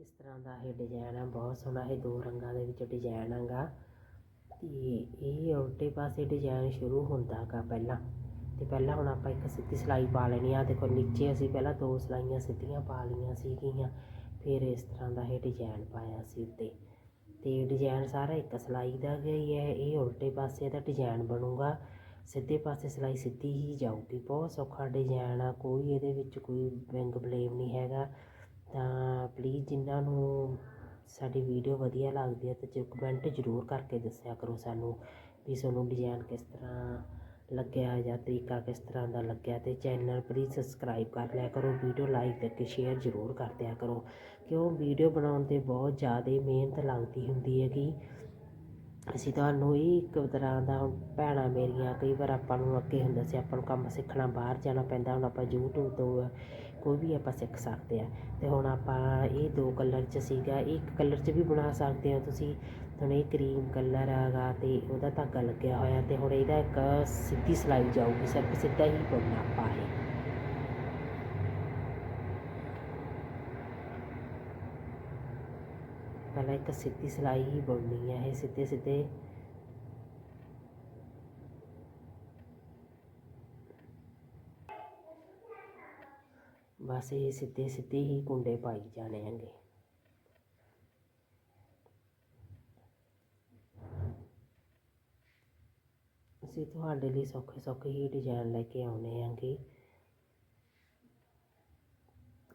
ਇਸ ਤਰ੍ਹਾਂ ਦਾ ਇਹ ਡਿਜ਼ਾਈਨ ਆ, ਬਹੁਤ ਸੋਹਣਾ ਇਹ ਦੋ ਰੰਗਾਂ ਦੇ ਵਿੱਚ ਡਿਜ਼ਾਈਨ ਹੈਗਾ ਤੇ ਇਹ ਉਲਟੇ ਪਾਸੇ ਡਿਜ਼ਾਈਨ ਸ਼ੁਰੂ ਹੁੰਦਾ ਗਾ ਪਹਿਲਾਂ। ਤੇ ਪਹਿਲਾਂ ਹੁਣ ਆਪਾਂ ਇੱਕ ਸਿੱਧੀ ਸਿਲਾਈ ਪਾ ਲੈਣੀ ਆ ਦੇਖੋ ਨੀਚੇ ਅਸੀਂ ਪਹਿਲਾਂ ਦੋ ਸਿਲਾਈਆਂ ਸਿੱਧੀਆਂ ਪਾ ਲਈਆਂ ਸੀਗੀਆਂ, ਫਿਰ ਇਸ ਤਰ੍ਹਾਂ ਦਾ ਇਹ ਡਿਜ਼ਾਈਨ ਪਾਇਆ ਸੀ ਉੱਤੇ। ਤੇ ਡਿਜ਼ਾਈਨ ਸਾਰਾ ਇੱਕ ਸਿਲਾਈ ਦਾ ਹੀ ਹੈ ਇਹ ਉਲਟੇ ਪਾਸੇ ਦਾ ਡਿਜ਼ਾਈਨ ਬਣੂਗਾ। ਸਿੱਧੇ ਪਾਸੇ ਸਿਲਾਈ ਸਿੱਧੀ ਹੀ ਜਾਊਗੀ। ਬਹੁਤ ਸੌਖਾ ਡਿਜ਼ਾਈਨ ਆ, ਕੋਈ ਇਹਦੇ ਵਿੱਚ ਕੋਈ ਵਿੰਗ ਬਲੇਮ ਨਹੀਂ ਹੈਗਾ। ਤਾਂ ਪਲੀਜ਼ ਜਿਨ੍ਹਾਂ ਨੂੰ ਸਾਡੀ ਵੀਡੀਓ ਵਧੀਆ ਲੱਗਦੀ ਹੈ ਤਾਂ ਕਮੈਂਟ ਜ਼ਰੂਰ ਕਰਕੇ ਦੱਸਿਆ ਕਰੋ ਸਾਨੂੰ ਵੀ ਤੁਹਾਨੂੰ ਡਿਜ਼ਾਈਨ ਕਿਸ ਤਰ੍ਹਾਂ ਲੱਗਿਆ ਜਾਂ ਤਰੀਕਾ ਕਿਸ ਤਰ੍ਹਾਂ ਦਾ ਲੱਗਿਆ ਤੇ ਚੈਨਲ ਪਲੀਜ਼ ਸਬਸਕ੍ਰਾਈਬ ਕਰ ਲਿਆ ਕਰੋ ਵੀਡੀਓ ਲਾਈਕ ਕਰਕੇ ਸ਼ੇਅਰ ਜ਼ਰੂਰ ਕਰ ਦਿਆ ਕਰੋ ਕਿਉਂ ਵੀਡੀਓ ਬਣਾਉਣ ਤੇ ਬਹੁਤ ਜ਼ਿਆਦਾ ਮਿਹਨਤ ਲੱਗਦੀ ਹੁੰਦੀ ਹੈਗੀ। ਅਸੀਂ ਤੁਹਾਨੂੰ ਇਹ ਇੱਕ ਤਰ੍ਹਾਂ ਦਾ ਹੁਣ ਭੈਣਾਂ ਮੇਰੀਆਂ ਕਈ ਵਾਰ ਆਪਾਂ ਨੂੰ ਅੱਗੇ ਹੁੰਦਾ ਸੀ ਆਪਾਂ ਨੂੰ ਕੰਮ ਸਿੱਖਣਾ ਬਾਹਰ ਜਾਣਾ ਪੈਂਦਾ, ਹੁਣ ਆਪਾਂ YouTube ਤੋਂ ਕੋਈ ਵੀ ਆਪਾਂ ਸਿੱਖ ਸਕਦੇ ਆ। ਅਤੇ ਹੁਣ ਆਪਾਂ ਇਹ ਦੋ ਕਲਰ 'ਚ ਸੀਗਾ ਇਹ ਇੱਕ ਕਲਰ 'ਚ ਵੀ ਬਣਾ ਸਕਦੇ ਹੋ ਤੁਸੀਂ। ਹੁਣ ਇਹ ਕਰੀਮ ਕਲਰ ਹੈਗਾ ਅਤੇ ਉਹਦਾ ਧਾਗਾ ਲੱਗਿਆ ਹੋਇਆ ਅਤੇ ਹੁਣ ਇਹਦਾ ਇੱਕ ਸਿੱਧੀ ਸਿਲਾਈ ਜਾਊਗੀ, ਸਿਰਫ ਸਿੱਧਾ ਹੀ ਬੁਣਨਾ ਆਪਾਂ ਇਹ। ਪਹਿਲਾਂ ਇੱਕ ਸਿੱਧੀ ਸਿਲਾਈ ਹੀ ਬੁਣਨੀ ਹੈ ਇਹ ਸਿੱਧੇ ਸਿੱਧੇ ਬਸ ਇਹ ਸਿੱਧੇ ਸਿੱਧੇ ਹੀ ਕੁੰਡੇ ਪਾਈ ਜਾਣੇ ਹੈਗੇ। ਅਸੀਂ ਤੁਹਾਡੇ ਲਈ ਸੌਖੇ ਸੌਖੇ ਹੀ ਡਿਜ਼ਾਈਨ ਲੈ ਕੇ ਆਉਣੇ ਹੈਗੇ।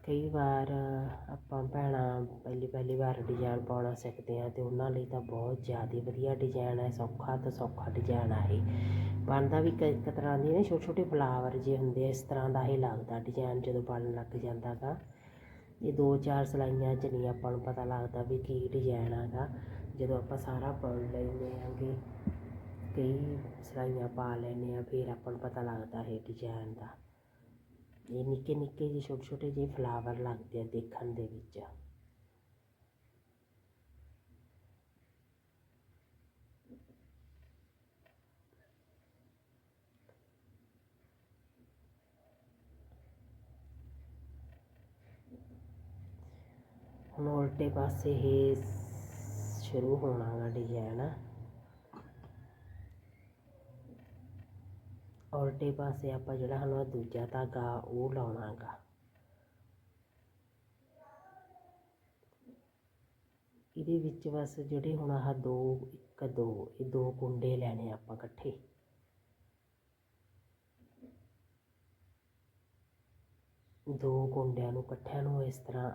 ਕਈ ਵਾਰ ਆਪਾਂ ਭੈਣਾਂ ਪਹਿਲੀ ਪਹਿਲੀ ਵਾਰ ਡਿਜ਼ਾਇਨ ਪਾਉਣਾ ਸਿੱਖਦੇ ਹਾਂ ਅਤੇ ਉਹਨਾਂ ਲਈ ਤਾਂ ਬਹੁਤ ਜ਼ਿਆਦਾ ਵਧੀਆ ਡਿਜ਼ਾਇਨ ਹੈ, ਸੌਖਾ ਤੋਂ ਸੌਖਾ ਡਿਜ਼ਾਇਨ ਆ ਇਹ। ਬਣਦਾ ਵੀ ਇੱਕ ਇੱਕ ਤਰ੍ਹਾਂ ਦੀ ਨਾ ਛੋਟੇ ਛੋਟੇ ਫਲਾਵਰ ਜੇ ਹੁੰਦੇ ਇਸ ਤਰ੍ਹਾਂ ਦਾ ਇਹ ਲੱਗਦਾ ਡਿਜ਼ਾਇਨ ਜਦੋਂ ਬਣਨ ਲੱਗ ਜਾਂਦਾ ਗਾ। ਇਹ ਦੋ ਚਾਰ ਸਿਲਾਈਆਂ 'ਚ ਨਹੀਂ ਆਪਾਂ ਨੂੰ ਪਤਾ ਲੱਗਦਾ ਵੀ ਕੀ ਡਿਜ਼ਾਇਨ ਹੈਗਾ ਜਦੋਂ ਆਪਾਂ ਸਾਰਾ ਬੁਣ ਲੈਂਦੇ ਆਂਗੇ ਕਈ ਸਿਲਾਈਆਂ ਪਾ ਲੈਂਦੇ ਹਾਂ, ਫਿਰ ਆਪਾਂ ਨੂੰ ਪਤਾ ਲੱਗਦਾ ਇਹ ਡਿਜਾਇਨ ਦਾ। ਇਹ ਨਿੱਕੇ ਨਿੱਕੇ ਜਿਹੇ ਛੋਟੇ ਛੋਟੇ ਜਿਹੇ ਫਲਾਵਰ ਲੱਗਦੇ ਆ ਦੇਖਣ ਦੇ ਵਿੱਚ। ਹੁਣ ਉਲਟੇ ਪਾਸੇ ਇਹ ਸ਼ੁਰੂ ਹੋਣਾ ਗਾ ਡਿਜ਼ਾਈਨ ਉਲਟੇ ਪਾਸੇ ਆਪਾਂ ਜਿਹੜਾ ਹੁਣ ਦੂਜਾ ਧਾਗਾ ਉਹ ਲਾਉਣਾ ਗਾ ਇਹਦੇ ਵਿੱਚ ਬਸ ਜਿਹੜੇ ਹੁਣ ਆਹ ਦੋ, ਇੱਕ, ਦੋ, ਇਹ ਦੋ ਕੁੰਡੇ ਲੈਣੇ ਆਪਾਂ ਇਕੱਠੇ। ਦੋ ਕੁੰਡਿਆਂ ਨੂੰ ਇਕੱਠਿਆਂ ਨੂੰ ਇਸ ਤਰ੍ਹਾਂ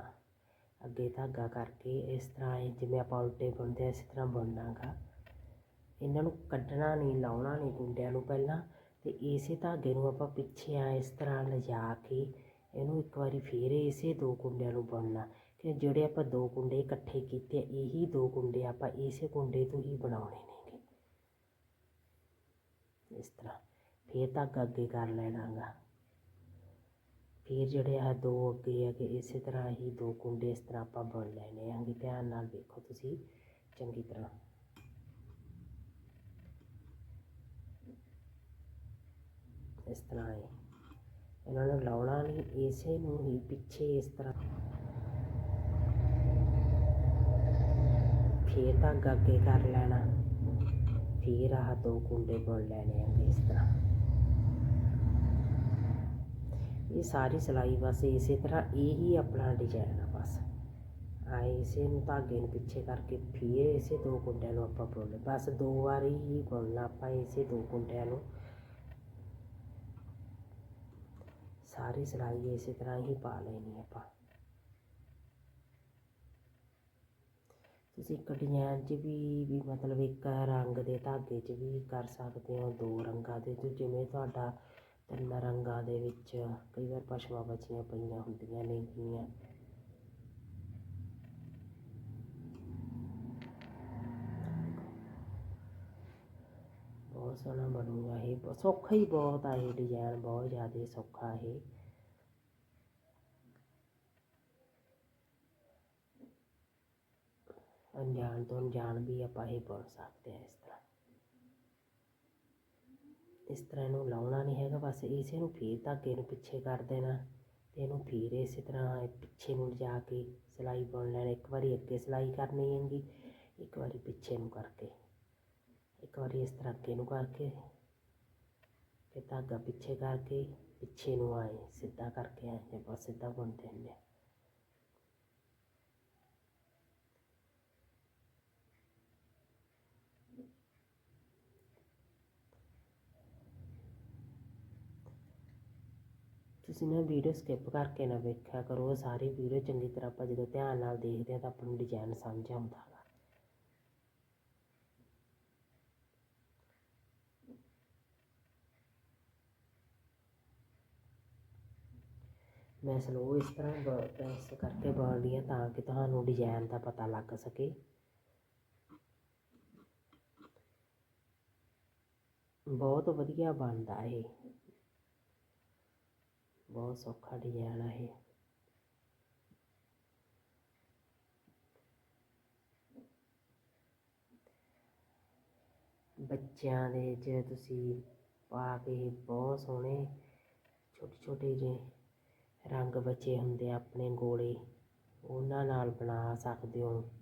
ਅੱਗੇ ਧਾਗਾ ਕਰਕੇ ਇਸ ਤਰ੍ਹਾਂ ਇਹ ਜਿਵੇਂ ਆਪਾਂ ਉਲਟੇ ਬੁਣਦੇ ਆ, ਇਸ ਤਰ੍ਹਾਂ ਬੁਣਨਾ ਗਾ ਇਹਨਾਂ ਨੂੰ ਕੱਢਣਾ ਨਹੀਂ, ਲਾਉਣਾ ਨਹੀਂ ਕੁੰਡਿਆਂ ਨੂੰ ਪਹਿਲਾਂ। ਅਤੇ ਇਸੇ ਧਾਗੇ ਨੂੰ ਆਪਾਂ ਪਿੱਛੇ ਆ ਇਸ ਤਰ੍ਹਾਂ ਲਿਜਾ ਕੇ ਇਹਨੂੰ ਇੱਕ ਵਾਰੀ ਫੇਰ ਇਸੇ ਦੋ ਕੁੰਡਿਆਂ ਨੂੰ ਬੁਣਨਾ ਕਿ ਜਿਹੜੇ ਆਪਾਂ ਦੋ ਕੁੰਡੇ ਇਕੱਠੇ ਕੀਤੇ ਇਹੀ ਦੋ ਕੁੰਡੇ ਆਪਾਂ ਇਸੇ ਕੁੰਡੇ ਤੋਂ ਹੀ ਬਣਾਉਣੇ ਨੇਗੇ। ਇਸ ਤਰ੍ਹਾਂ ਫੇਰ ਧਾਗਾ ਅੱਗੇ ਕਰ ਲੈਣਾ ਗਾ ਫਿਰ ਜਿਹੜੇ ਆ ਦੋ ਅੱਗੇ ਆ ਕਿ ਇਸੇ ਤਰ੍ਹਾਂ ਹੀ ਦੋ ਕੁੰਡੇ ਇਸ ਤਰ੍ਹਾਂ ਆਪਾਂ ਬੁਣ ਲੈਣੇ ਆਂਗੇ। ਧਿਆਨ ਨਾਲ ਵੇਖੋ ਤੁਸੀਂ, ਚੰਗੀ ਤਰ੍ਹਾਂ। ਇਸ ਤਰ੍ਹਾਂ ਹੈ। ਇਹਨਾਂ ਨੂੰ ਲਾਉਣਾ ਨਹੀਂ, ਇਸੇ ਨੂੰ ਹੀ ਪਿੱਛੇ ਇਸ ਤਰ੍ਹਾਂ। ਫਿਰ ਧਾਗਾ ਅੱਗੇ ਕਰ ਲੈਣਾ। ਫਿਰ ਆਹ ਦੋ ਕੁੰਡੇ ਬੁਣ ਲੈਣੇ ਆਂਗੇ ਇਸ ਤਰ੍ਹਾਂ। ਇਹ ਸਾਰੀ ਸਿਲਾਈ ਬਸ ਇਸੇ ਤਰ੍ਹਾਂ, ਇਹੀ ਆਪਣਾ ਡਿਜ਼ਾਈਨ ਆ ਬਸ। ਆ ਇਸੇ ਨੂੰ ਧਾਗੇ ਨੂੰ ਪਿੱਛੇ ਕਰਕੇ ਫਿਰ ਇਸੇ ਦੋ ਕੁੰਡਿਆਂ ਨੂੰ ਆਪਾਂ ਬੁਣਨਾ। ਬਸ ਦੋ ਵਾਰੀ ਹੀ ਬੁਣਨਾ ਆਪਾਂ ਇਸੇ ਦੋ ਕੁੰਡਿਆਂ ਨੂੰ। ਸਾਰੀ ਸਿਲਾਈ ਇਸੇ ਤਰ੍ਹਾਂ ਹੀ ਪਾ ਲੈਣੀ ਆਪਾਂ। ਤੁਸੀਂ ਇੱਕ ਡਿਜ਼ਾਈਨ 'ਚ ਵੀ ਵੀ ਮਤਲਬ ਇੱਕ ਰੰਗ ਦੇ ਧਾਗੇ 'ਚ ਵੀ ਕਰ ਸਕਦੇ ਹੋ, ਦੋ ਰੰਗਾਂ ਦੇ ਜਿਵੇਂ ਤੁਹਾਡਾ ਤਿੰਨ ਰੰਗਾਂ ਦੇ ਵਿੱਚ ਕਈ ਵਾਰ ਪਸ਼ੂਆਂ ਬੱਚੀਆਂ ਪਈਆਂ ਹੁੰਦੀਆਂ ਨੇਗੀਆਂ ਬਹੁਤ ਸੋਹਣਾ ਬਣੂਗਾ ਇਹ, ਸੌਖਾ ਹੀ ਬਹੁਤ ਆ ਇਹ ਡਿਜ਼ਾਈਨ, ਬਹੁਤ ਜ਼ਿਆਦਾ ਸੌਖਾ ਇਹ। ਜਾਣ ਤੋਂ ਅਣਜਾਣ ਵੀ ਆਪਾਂ ਇਹ ਬਣ ਸਕਦੇ ਹਾਂ ਇਸ ਤਰ੍ਹਾਂ। ਇਸ ਤਰ੍ਹਾਂ ਇਹਨੂੰ ਲਾਉਣਾ ਨਹੀਂ ਹੈਗਾ, ਬਸ ਇਸੇ ਨੂੰ ਫੇਰ ਧਾਗੇ ਨੂੰ ਪਿੱਛੇ ਕਰ ਦੇਣਾ ਤੇ ਇਹਨੂੰ ਫਿਰ ਇਸੇ ਤਰ੍ਹਾਂ ਪਿੱਛੇ ਨੂੰ ਜਾ ਕੇ ਸਿਲਾਈ ਬੁਣ ਲੈਣਾ। ਇੱਕ ਵਾਰੀ ਅੱਗੇ ਸਿਲਾਈ ਕਰਨੀ ਹੈਗੀ, ਇੱਕ ਵਾਰੀ ਪਿੱਛੇ ਨੂੰ ਕਰਕੇ। ਇੱਕ ਵਾਰੀ ਇਸ ਤਰ੍ਹਾਂ ਅੱਗੇ ਨੂੰ ਕਰਕੇ ਫਿਰ ਧਾਗਾ ਪਿੱਛੇ ਕਰਕੇ ਪਿੱਛੇ ਨੂੰ ਆਏ ਸਿੱਧਾ ਕਰਕੇ ਆਏ ਜੇ ਬਸ ਸਿੱਧਾ ਬੁਣਦੇ ਹੁੰਦੇ ਤੁਸੀਂ ਨਾ ਵੀਡੀਓ ਸਕਿਪ ਕਰਕੇ ਨਾ ਵੇਖਿਆ ਕਰੋ ਸਾਰੀ ਵੀਡੀਓ ਚੰਗੀ ਤਰ੍ਹਾਂ ਆਪਾਂ ਜਦੋਂ ਧਿਆਨ ਨਾਲ ਦੇਖਦੇ ਹਾਂ ਤਾਂ ਆਪਾਂ ਨੂੰ ਡਿਜ਼ਾਈਨ ਸਮਝ ਆਉਂਦਾ ਗਾ ਮੈਂ ਸਲੋ ਇਸ ਤਰ੍ਹਾਂ ਪ੍ਰੈਸ ਕਰਕੇ ਬੋਲਦੀ ਹਾਂ ਤਾਂ ਕਿ ਤੁਹਾਨੂੰ ਡਿਜ਼ਾਈਨ ਦਾ ਪਤਾ ਲੱਗ ਸਕੇ। ਬਹੁਤ ਵਧੀਆ ਬਣਦਾ ਇਹ। ਬਹੁਤ ਸੌਖਾ ਡਿਜ਼ਾਈਨ ਆ ਇਹ। ਬੱਚਿਆਂ ਦੇ ਜੇ ਤੁਸੀਂ ਪਾ ਕੇ ਬਹੁਤ ਸੋਹਣੇ ਛੋਟੇ ਛੋਟੇ ਜਿਹੇ ਰੰਗ ਬਚੇ ਹੁੰਦੇ ਆਪਣੇ ਗੋਲੇ। ਉਹਨਾਂ ਨਾਲ ਬਣਾ ਸਕਦੇ ਹੋ।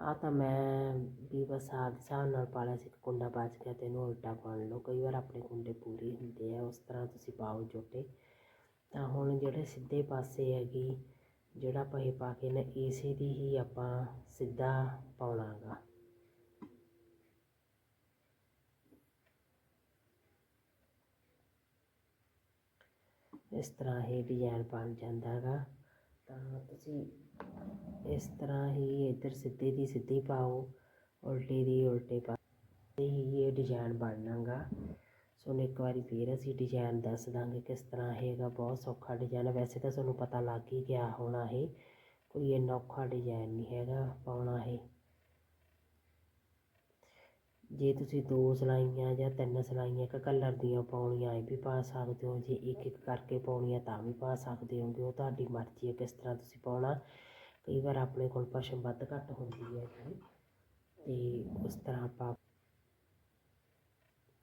ਆਹ ਤਾਂ ਮੈਂ ਵੀ ਬਸ ਆਹ ਦੇ ਹਿਸਾਬ ਨਾਲ ਪਾ ਲਿਆ ਸੀ ਇੱਕ ਕੁੰਡਾ ਬਚ ਗਿਆ ਤੇ ਇਹਨੂੰ ਉਲਟਾ ਪਾਣ ਲਓ। ਕਈ ਵਾਰ ਆਪਣੇ ਕੁੰਡੇ ਪੂਰੇ ਹੁੰਦੇ ਆ, ਉਸ ਤਰ੍ਹਾਂ ਤੁਸੀਂ ਪਾਓ ਜੋਟੇ। ਤਾਂ ਹੁਣ ਜਿਹੜੇ ਸਿੱਧੇ ਪਾਸੇ ਹੈਗੀ, ਜਿਹੜਾ ਆਪਾਂ ਇਹ ਪਾ ਕੇ ਨਾ ਇਸੇ ਦੀ ਹੀ ਆਪਾਂ ਸਿੱਧਾ ਪਾਉਣਾ ਗਾ ਇਸ ਤਰ੍ਹਾਂ ਇਹ ਡਿਜ਼ਾਈਨ ਬਣ ਜਾਂਦਾ ਹੈਗਾ ਤਾਂ ਤੁਸੀਂ ਇਸ ਤਰ੍ਹਾਂ ਹੀ ਇੱਧਰ ਸਿੱਧੇ ਦੀ ਸਿੱਧੀ ਪਾਓ, ਉਲਟੇ ਦੀ ਉਲਟੇ ਪਾਓ ਹੀ ਇਹ ਡਿਜ਼ਾਈਨ ਬਣਨਾਗਾ। ਸੋ ਹੁਣ ਇੱਕ ਵਾਰੀ ਫੇਰ ਅਸੀਂ ਡਿਜ਼ਾਈਨ ਦੱਸ ਦਾਂਗੇ ਕਿਸ ਤਰ੍ਹਾਂ ਹੈਗਾ। ਬਹੁਤ ਸੌਖਾ ਡਿਜ਼ਾਈਨ ਹੈ ਵੈਸੇ ਤਾਂ ਤੁਹਾਨੂੰ ਪਤਾ ਲੱਗ ਹੀ ਗਿਆ ਹੋਣਾ ਇਹ। ਕੋਈ ਇੰਨਾ ਔਖਾ ਡਿਜ਼ਾਈਨ ਨਹੀਂ ਹੈਗਾ ਪਾਉਣਾ ਇਹ। ਜੇ ਤੁਸੀਂ ਦੋ ਸਿਲਾਈਆਂ ਜਾਂ ਤਿੰਨ ਸਿਲਾਈਆਂ ਇੱਕ ਕਲਰ ਦੀਆਂ ਪਾਉਣੀਆਂ, ਇਹ ਵੀ ਪਾ ਸਕਦੇ ਹੋ। ਜੇ ਇੱਕ ਇੱਕ ਕਰਕੇ ਪਾਉਣੀਆਂ ਤਾਂ ਵੀ ਪਾ ਸਕਦੇ ਹੋਗੇ। ਉਹ ਤੁਹਾਡੀ ਮਰਜ਼ੀ ਹੈ ਕਿਸ ਤਰ੍ਹਾਂ ਤੁਸੀਂ ਪਾਉਣਾ। ਕਈ ਵਾਰ ਆਪਣੇ ਕੋਲ ਪਸ਼ਮ ਵੱਧ ਘੱਟ ਹੁੰਦੀ ਹੈ ਜੀ। ਤੇ ਉਸ ਤਰ੍ਹਾਂ ਆਪਾਂ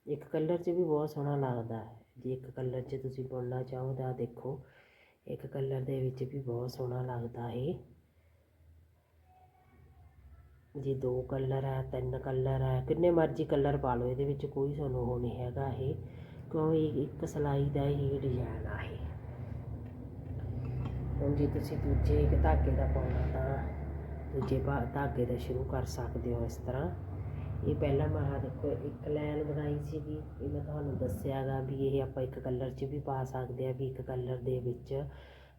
ਇੱਕ ਕਲਰ 'ਚ ਵੀ ਬਹੁਤ ਸੋਹਣਾ ਲੱਗਦਾ ਹੈ। ਜੇ ਇੱਕ ਕਲਰ 'ਚ ਤੁਸੀਂ ਬੁਣਨਾ ਚਾਹੋ ਤਾਂ ਦੇਖੋ, ਇੱਕ ਕਲਰ ਦੇ ਵਿੱਚ ਵੀ ਬਹੁਤ ਸੋਹਣਾ ਲੱਗਦਾ ਹੈ ਜੇ ਦੋ ਕਲਰ ਹੈ, ਤਿੰਨ ਕਲਰ ਹੈ, ਕਿੰਨੇ ਮਰਜ਼ੀ ਕਲਰ ਪਾ ਲਓ, ਇਹਦੇ ਵਿੱਚ ਕੋਈ ਤੁਹਾਨੂੰ ਉਹ ਨਹੀਂ ਹੈਗਾ ਇਹ। ਕਿਉਂ ਇਹ ਇੱਕ ਸਿਲਾਈ ਦਾ ਹੀ ਡਿਜ਼ਾਈਨ ਆ ਇਹ। ਹੁਣ ਜੇ ਤੁਸੀਂ ਦੂਜੇ ਇੱਕ ਧਾਗੇ ਦਾ ਪਾਉਣਾ ਤਾਂ ਦੂਜੇ ਪਾ ਧਾਗੇ ਦਾ ਸ਼ੁਰੂ ਕਰ ਸਕਦੇ ਹੋ ਇਸ ਤਰ੍ਹਾਂ। ਇਹ ਪਹਿਲਾਂ ਮੈਂ ਆਹ ਦੇਖੋ, ਇੱਕ ਲਾਈਨ ਬਣਾਈ ਸੀਗੀ। ਇਹ ਮੈਂ ਤੁਹਾਨੂੰ ਦੱਸਿਆਗਾ ਵੀ ਇਹ ਆਪਾਂ ਇੱਕ ਕਲਰ 'ਚ ਵੀ ਪਾ ਸਕਦੇ ਆ, ਵੀ ਇੱਕ ਕਲਰ ਦੇ ਵਿੱਚ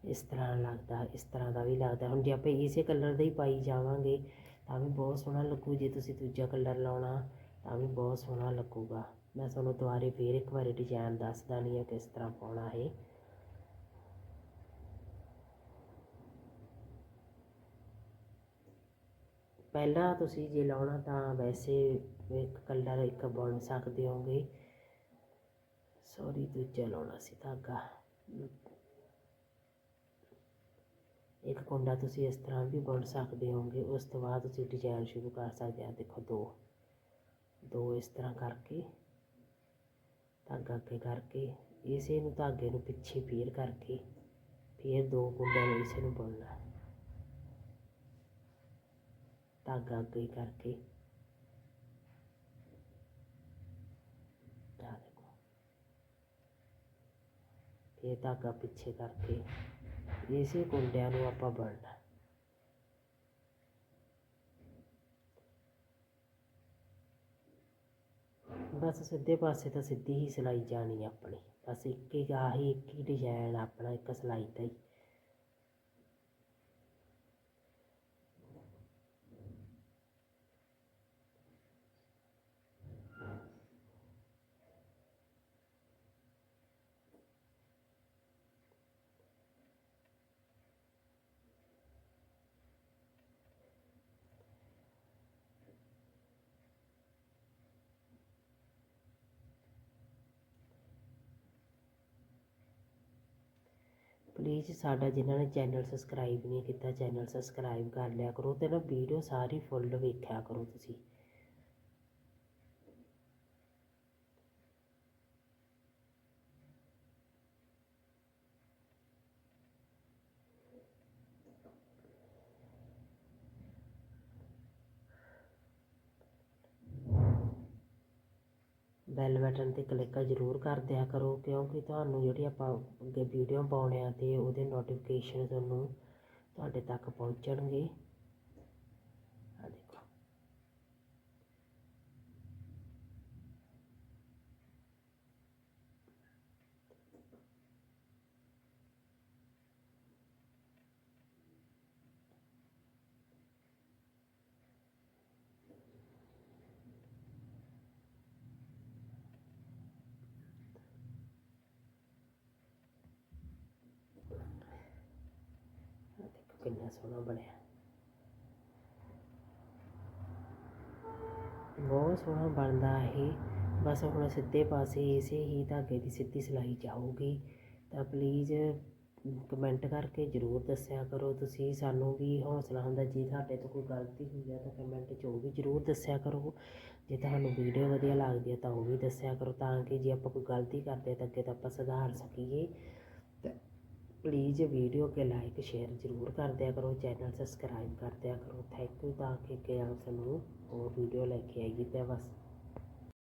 ਇਸ ਤਰ੍ਹਾਂ ਲੱਗਦਾ, ਇਸ ਤਰ੍ਹਾਂ ਦਾ ਵੀ ਲੱਗਦਾ। ਹੁਣ ਜੇ ਆਪਾਂ ਇਸੇ ਕਲਰ ਦਾ ਹੀ ਪਾਈ ਜਾਵਾਂਗੇ, ਤਾਂ ਵੀ ਬਹੁਤ ਸੋਹਣਾ ਲੱਗੂ। ਜੇ ਤੁਸੀਂ ਦੂਜਾ ਕਲਰ ਲਾਉਣਾ, ਤਾਂ ਵੀ ਬਹੁਤ ਸੋਹਣਾ ਲੱਗੂਗਾ। ਮੈਂ ਤੁਹਾਨੂੰ ਦੁਬਾਰੇ ਫੇਰ ਇੱਕ ਵਾਰੀ ਡਿਜ਼ਾਈਨ ਦੱਸ ਦਾਨੀ ਆ ਕਿਸ ਤਰ੍ਹਾਂ ਪਾਉਣਾ ਹੈ ਪਹਿਲਾਂ ਤੁਸੀਂ ਜੇ ਲਾਉਣਾ ਤਾਂ ਵੈਸੇ ਇੱਕ ਕਲਰ ਇੱਕ ਬੁਣ ਸਕਦੇ ਹੋਗੇ। ਸੌਰੀ ਦੂਜਾ ਲਾਉਣਾ ਸੀ ਧਾਗਾ। ਇੱਕ ਕੁੰਡਾ ਤੁਸੀਂ ਇਸ ਤਰ੍ਹਾਂ ਵੀ ਬੁਣ ਸਕਦੇ ਹੋਗੇ, ਉਸ ਤੋਂ ਬਾਅਦ ਤੁਸੀਂ ਡਿਜ਼ਾਈਨ ਸ਼ੁਰੂ ਕਰ ਸਕਦੇ ਆ। ਦੇਖੋ ਦੋ ਦੋ ਇਸ ਤਰ੍ਹਾਂ ਕਰਕੇ, ਧਾਗਾ ਅੱਗੇ ਕਰਕੇ, ਇਸੇ ਨੂੰ ਧਾਗੇ ਨੂੰ ਪਿੱਛੇ ਫੇਰ ਕਰਕੇ, ਫੇਰ ਦੋ ਕੁੰਡਿਆਂ ਨੂੰ ਇਸੇ ਨੂੰ ਬੁਣਨਾ। ਧਾਗਾ ਅੱਗੇ ਕਰਕੇ। ਆ ਦੇਖੋ। ਇਹ ਧਾਗਾ ਪਿੱਛੇ ਕਰਕੇ। ਇਸੇ ਕੁੰਡਿਆਂ ਨੂੰ ਆਪਾਂ ਬਣਨਾ। ਬਸ ਸਿੱਧੇ ਪਾਸੇ ਤਾਂ ਸਿੱਧੀ ਹੀ ਸਿਲਾਈ ਜਾਣੀ ਆਪਣੀ। ਬਸ ਇੱਕ ਹੀ ਆਹੀ ਇੱਕ ਹੀ ਡਿਜ਼ਾਈਨ ਆਪਣਾ, ਇੱਕ ਸਿਲਾਈ ਦਾ ਹੀ। ਪਲੀਜ਼ ਸਾਡਾ ਜਿਨ੍ਹਾਂ ਨੇ ਚੈਨਲ ਸਬਸਕ੍ਰਾਈਬ ਨਹੀਂ ਕੀਤਾ ਚੈਨਲ ਸਬਸਕ੍ਰਾਈਬ ਕਰ ਲਿਆ ਕਰੋ ਅਤੇ ਨਾ ਵੀਡੀਓ ਸਾਰੀ ਫੁੱਲ ਵੇਖਿਆ ਕਰੋ ਤੁਸੀਂ। ਬੈਲ ਬਟਨ ਤੇ ਕਲਿੱਕ ਜ਼ਰੂਰ ਕਰ ਦਿਆ ਕਰੋ, ਕਿਉਂਕਿ ਤੁਹਾਨੂੰ ਜਿਹੜੀ ਆਪਾਂ ਅੱਗੇ ਵੀਡੀਓ ਪਾਉਣੇ ਆ ਅਤੇ ਉਹਦੇ ਨੋਟੀਫਿਕੇਸ਼ਨ ਤੁਹਾਨੂੰ ਤੁਹਾਡੇ ਤੱਕ ਪਹੁੰਚਣਗੇ ਆ ਦੇਖੋ ਆ ਦੇਖੋ ਕਿੰਨਾ ਸੋਹਣਾ ਬਣਿਆ। ਬਹੁਤ ਸੋਹਣਾ ਬਣਦਾ ਇਹ। ਬਸ ਹੁਣ ਸਿੱਧੇ ਪਾਸੇ ਇਸੇ ਹੀ ਧਾਗੇ ਦੀ ਸਿੱਧੀ ਸਿਲਾਈ ਜਾਊਗੀ। ਤਾਂ ਪਲੀਜ਼ ਕਮੈਂਟ ਕਰਕੇ ਜ਼ਰੂਰ ਦੱਸਿਆ ਕਰੋ। ਤੁਸੀਂ ਸਾਨੂੰ ਵੀ ਹੌਸਲਾ ਹੁੰਦਾ, ਜੇ ਤੁਹਾਡੇ ਤੋਂ ਕੋਈ ਗਲਤੀ ਹੋਈ ਹੈ ਤਾਂ ਕਮੈਂਟ 'ਚ ਉਹ ਵੀ ਜ਼ਰੂਰ ਦੱਸਿਆ ਕਰੋ। ਜੇ ਤੁਹਾਨੂੰ ਵੀਡੀਓ ਵਧੀਆ ਲੱਗਦੀ ਹੈ ਤਾਂ ਉਹ ਵੀ ਦੱਸਿਆ ਕਰੋ, ਤਾਂ ਕਿ ਜੇ ਆਪਾਂ ਕੋਈ ਗਲਤੀ ਕਰਦੇ ਤਾਂ ਅੱਗੇ ਤਾਂ ਆਪਾਂ ਸੁਧਾਰ ਸਕੀਏ। ਪਲੀਜ਼ ਵੀਡੀਓ ਕੇ ਲਾਈਕ ਸ਼ੇਅਰ ਜ਼ਰੂਰ ਕਰ ਦਿਆ ਕਰੋ ਚੈਨਲ ਸਬਸਕ੍ਰਾਈਬ ਕਰ ਦਿਆ ਕਰੋ ਥੈਂਕ ਯੂ ਤਾਂ ਕਿ ਅੱਗੇ ਆ ਸਾਨੂੰ ਹੋਰ ਵੀਡੀਓ ਲੈ ਕੇ ਆਈਏ ਤੇ ਬਸ